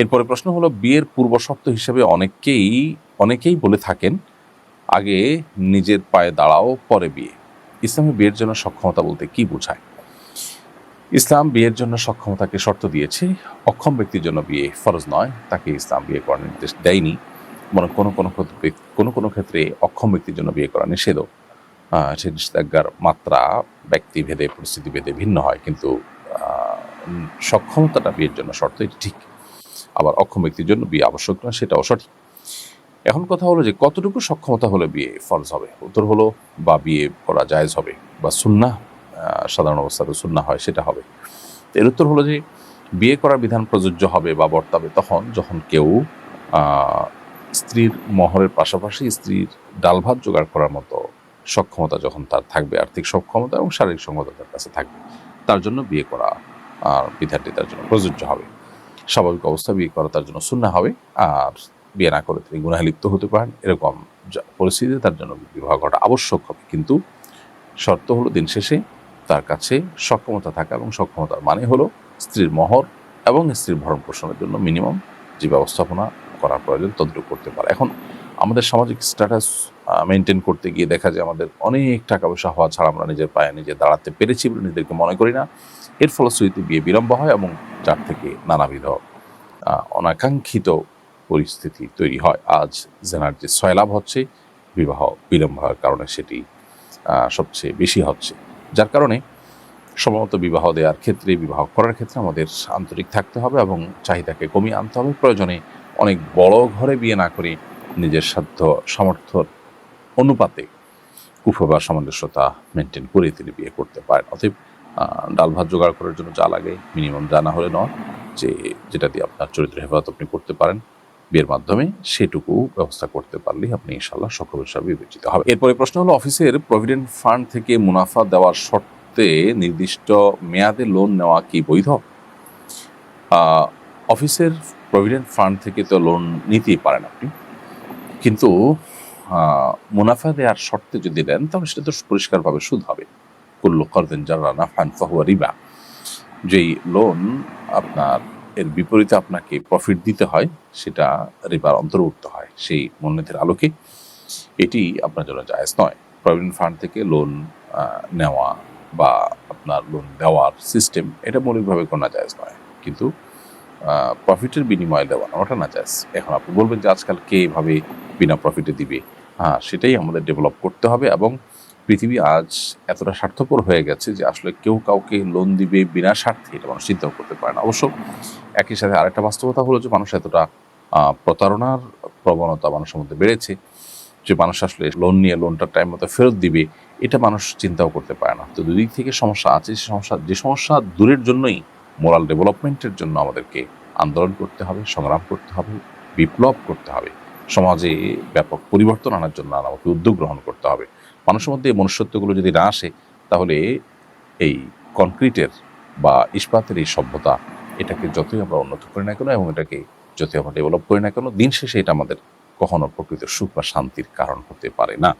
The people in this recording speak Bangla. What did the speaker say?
এরপরে প্রশ্ন হলো, বিয়ের পূর্ব শর্ত হিসেবে অনেকেই অনেকেই বলে থাকেন, আগে নিজের পায়ে দাঁড়াও, পরে বিয়ে। ইসলামে বিয়ের জন্য সক্ষমতা বলতে কি বোঝায়? ইসলাম বিয়ের জন্য সক্ষমতাকে শর্ত দিয়েছে, অক্ষম ব্যক্তির জন্য বিয়ে ফরজ নয়, তাকে ইসলাম বিয়ে করার নির্দেশ দেয়নি। বরং কোনো কোনো ক্ষেত্রে, কোনো কোনো ক্ষেত্রে অক্ষম ব্যক্তির জন্য বিয়ে করা নিষেধও। সে নিষেধাজ্ঞার মাত্রা ব্যক্তিভেদে পরিস্থিতিভেদে ভিন্ন হয়, কিন্তু সক্ষমতাটা বিয়ের জন্য শর্ত, এটি ঠিক। আবার অক্ষম ব্যক্তির জন্য বিয়ে আবশ্যক নয়, সেটাও সঠিক। এখন কথা হলো যে কতটুকু সক্ষমতা হলে বিয়ে ফরজ হবে? উত্তর হলো, বা বিয়ে করা জায়েজ হবে, বা সুন্না সাধারণ অবস্থাতে সুন্না হয়, সেটা হবে। এর উত্তর হলো যে বিয়ে করার বিধান প্রযোজ্য হবে বা বর্তাবে তখন যখন কেউ স্ত্রীর মহরের পাশাপাশি স্ত্রীর ডাল ভাত জোগাড় করার মতো সক্ষমতা যখন তার থাকবে, আর্থিক সক্ষমতা এবং শারীরিক সক্ষমতা তার কাছে থাকবে, তার জন্য বিয়ে করা আর বিধানটি তার জন্য প্রযোজ্য হবে। স্বাভাবিক অবস্থা, বিয়ে করা তার জন্য শূন্য হবে। আর বিয়ে না করে তিনি গুনাহে লিপ্ত হতে পারেন। এরকম পরিস্থিতিতে তার জন্য বিবাহ করা আবশ্যক হবে। কিন্তু শর্ত হলো দিন শেষে তার কাছে সক্ষমতা থাকা এবং সক্ষমতার মানে হলো স্ত্রীর মহর এবং স্ত্রীর ভরণ পোষণের জন্য মিনিমাম যে ব্যবস্থাপনা করার প্রয়োজন তদ্রুপ করতে পারে। এখন আমাদের সামাজিক স্ট্যাটাস মেনটেন করতে গিয়ে দেখা যায় আমাদের অনেক টাকা পয়সা হওয়া ছাড়া আমরা নিজের পায়ে নিজে দাঁড়াতে পেরেছি বলে নিজেদেরকে মনে করি না। এর ফলশ্রুতিতে বিয়ে বিলম্ব হয় এবং যার থেকে নানাবিধ অনাকাঙ্ক্ষিত পরিস্থিতি তৈরি হয়। আজ জেনার যে সয়লাভ হচ্ছে, বিবাহ বিলম্ব হওয়ার কারণে সেটি সবচেয়ে বেশি হচ্ছে। যার কারণে সময়মতো বিবাহ দেওয়ার ক্ষেত্রে, বিবাহ করার ক্ষেত্রে আমাদের আন্তরিক থাকতে হবে এবং চাহিদাকে কমিয়ে আনতে হবে। প্রয়োজনে অনেক বড় ঘরে বিয়ে না করে নিজের সাধ্য সামর্থ্যর অনুপাতে কুফ বা সামঞ্জস্যতা মেনটেন করে তিনি বিয়ে করতে পারেন। অতএব ডাল ভাত জোগাড় করার জন্য যা লাগে মিনিমাম জানা হলে নয়, যে, যেটা দিয়ে আপনার চরিত্র হেফাজত আপনি করতে পারেন, বিয়ের মাধ্যমে সেটুকু ব্যবস্থা করতে পারলেই আপনি ইনশাল্লাহ সক্ষম হিসাবে বিবেচিত হবে। এরপরে প্রশ্ন হলো, অফিসের প্রভিডেন্ট ফান্ড থেকে মুনাফা দেওয়ার শর্তে নির্দিষ্ট মেয়াদে লোন নেওয়া কি বৈধ? অফিসের প্রভিডেন্ট ফান্ড থেকে তো লোন নিতেই পারেন আপনি, কিন্তু মুনাফা দেওয়ার শর্তে যদি দেন, তাহলে সেটা তো পরিষ্কারভাবে সুদ হবে। কুল্লু করদেন যারা নাফান ফাহুয়া রিবা। যেই লোন আপনার, এর বিপরীতে আপনাকে প্রফিট দিতে হয়, সেটা রিবার অন্তর্ভুক্ত হয়, সেই মূলনীতির আলোকে। এটি আপনার জন্য জায়েজ নয়। প্রভিডেন্ট ফান্ড থেকে লোন নেওয়া বা আপনার লোন দেওয়ার সিস্টেম এটা মৌলিকভাবে কোনো জায়েজ নয়। কিন্তু প্রফিটের বিনিময়ে দেওয়া। ওটা না জায়েজ এখন আপনি বলবেন যে আজকাল কে এভাবে বিনা প্রফিটে দিবে? হ্যাঁ সেটাই আমাদের ডেভেলপ করতে হবে এবং পৃথিবী আজ এতটা স্বার্থপর হয়ে গেছে যে আসলে কেউ কাউকে লোন দিবে বিনা স্বার্থে, এটা মানুষ চিন্তাও করতে পারে না। অবশ্য একই সাথে আরেকটা বাস্তবতা হলো যে মানুষ এতটা প্রতারণার প্রবণতা মানুষের মধ্যে বেড়েছে যে মানুষ আসলে লোন নিয়ে লোনটা টাইম মতো ফেরত দিবে, এটা মানুষ চিন্তাও করতে পারে না। তো দুদিক থেকে সমস্যা আছে, সে সমস্যা, যে সমস্যা দূরের জন্যই মোরাল ডেভেলপমেন্টের জন্য আমাদেরকে আন্দোলন করতে হবে, সংগ্রাম করতে হবে, বিপ্লব করতে হবে। সমাজে ব্যাপক পরিবর্তন আনার জন্য আমাকে উদ্যোগ গ্রহণ করতে হবে। মানুষের মধ্যে এই মনুষ্যত্বগুলো যদি না আসে, তাহলে এই কনক্রিটের বা ইস্পাতের এই সভ্যতা এটাকে যতই আমরা উন্নত করি না কেন এবং এটাকে যতই আমরা ডেভেলপ করি না কেন, দিন শেষে এটা আমাদের কখনো প্রকৃত সুখ বা শান্তির কারণ হতে পারে না।